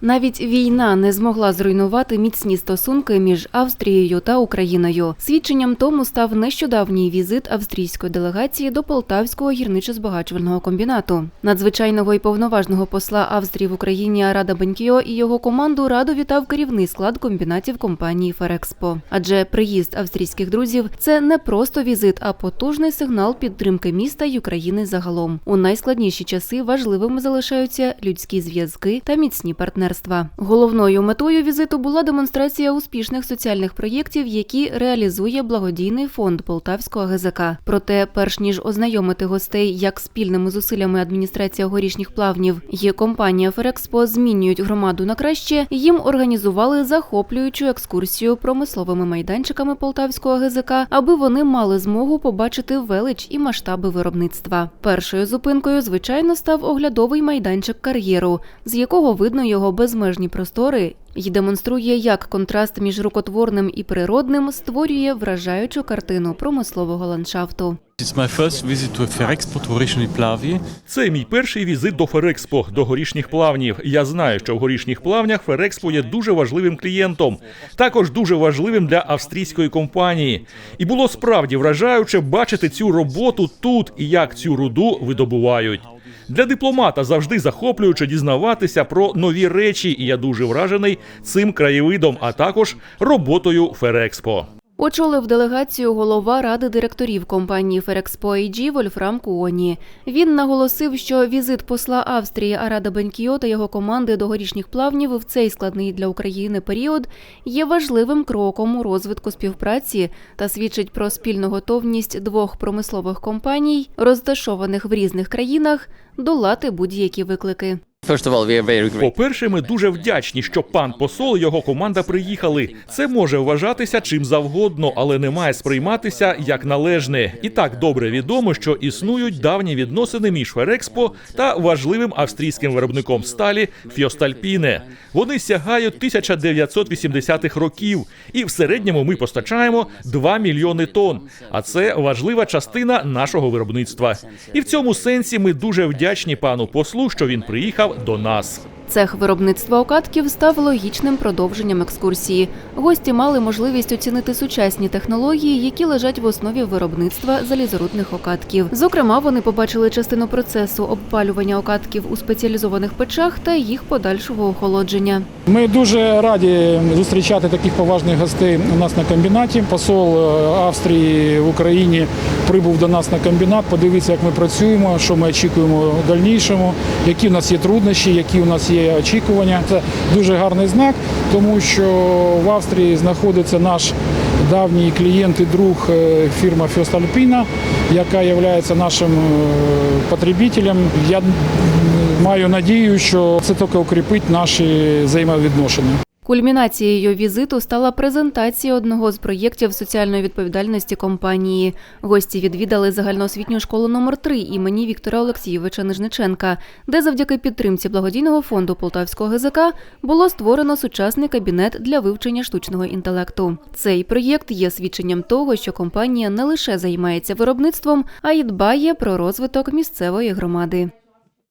Навіть війна не змогла зруйнувати міцні стосунки між Австрією та Україною. Свідченням тому став нещодавній візит австрійської делегації до Полтавського гірничо-збагачувального комбінату. Надзвичайного і повноважного посла Австрії в Україні Арада Бенкіо і його команду радо вітав керівний склад комбінатів компанії Ферекспо. Адже приїзд австрійських друзів це не просто візит, а потужний сигнал підтримки міста й України загалом. У найскладніші часи важливими залишаються людські зв'язки та міцні партнерства. Головною метою візиту була демонстрація успішних соціальних проєктів, які реалізує благодійний фонд Полтавського ГЗК. Проте, перш ніж ознайомити гостей як спільними зусиллями адміністрація горішніх плавнів і компанія Ферекспо змінюють громаду на краще, їм організували захоплюючу екскурсію промисловими майданчиками Полтавського ГЗК, аби вони мали змогу побачити велич і масштаби виробництва. Першою зупинкою, звичайно, став оглядовий майданчик кар'єру, з якого видно його безмежні простори і демонструє, як контраст між рукотворним і природним створює вражаючу картину промислового ландшафту. Це мій перший візит до Ферекспо, до горішніх плавнів. Я знаю, що в горішніх плавнях Ферекспо є дуже важливим клієнтом, також дуже важливим для австрійської компанії. І було справді вражаюче бачити цю роботу тут і як цю руду видобувають. Для дипломата завжди захоплююче дізнаватися про нові речі, і я дуже вражений цим краєвидом, а також роботою Ферекспо. Очолив делегацію голова ради директорів компанії Ферекспо AG Вольфрам Куоні. Він наголосив, що візит посла Австрії Арада Бенкіо та його команди до горішніх плавнів в цей складний для України період є важливим кроком у розвитку співпраці та свідчить про спільну готовність двох промислових компаній, розташованих в різних країнах, долати будь-які виклики. Grateful. По-перше, ми дуже вдячні, що пан посол і його команда приїхали. Це може вважатися чим завгодно, але не має сприйматися як належне. І так добре відомо, що існують давні відносини між Ферекспо та важливим австрійським виробником сталі Фьостальпіне. Вони сягають 1980-х років, і в середньому ми постачаємо 2 мільйони тонн. А це важлива частина нашого виробництва. І в цьому сенсі ми дуже вдячні пану послу, що він приїхав до нас. Цех виробництва окатків став логічним продовженням екскурсії. Гості мали можливість оцінити сучасні технології, які лежать в основі виробництва залізорудних окатків. Зокрема, вони побачили частину процесу обпалювання окатків у спеціалізованих печах та їх подальшого охолодження. Ми дуже раді зустрічати таких поважних гостей у нас на комбінаті. Посол е, Австрії в Україні прибув до нас на комбінат, подивитися, як ми працюємо, що ми очікуємо в дальнішому, які в нас є труднощі, які у нас є очікування. Це дуже гарний знак, тому що в Австрії знаходиться наш давній клієнт і друг е, фірма Фьостальпіна, яка є нашим е, потребителем. Я маю надію, що це тільки укріпить наші взаємовідношення. Кульмінацією візиту стала презентація одного з проєктів соціальної відповідальності компанії. Гості відвідали загальноосвітню школу номер 3 імені Віктора Олексійовича Нижниченка, де завдяки підтримці благодійного фонду Полтавського ГЗК було створено сучасний кабінет для вивчення штучного інтелекту. Цей проєкт є свідченням того, що компанія не лише займається виробництвом, а й дбає про розвиток місцевої громади.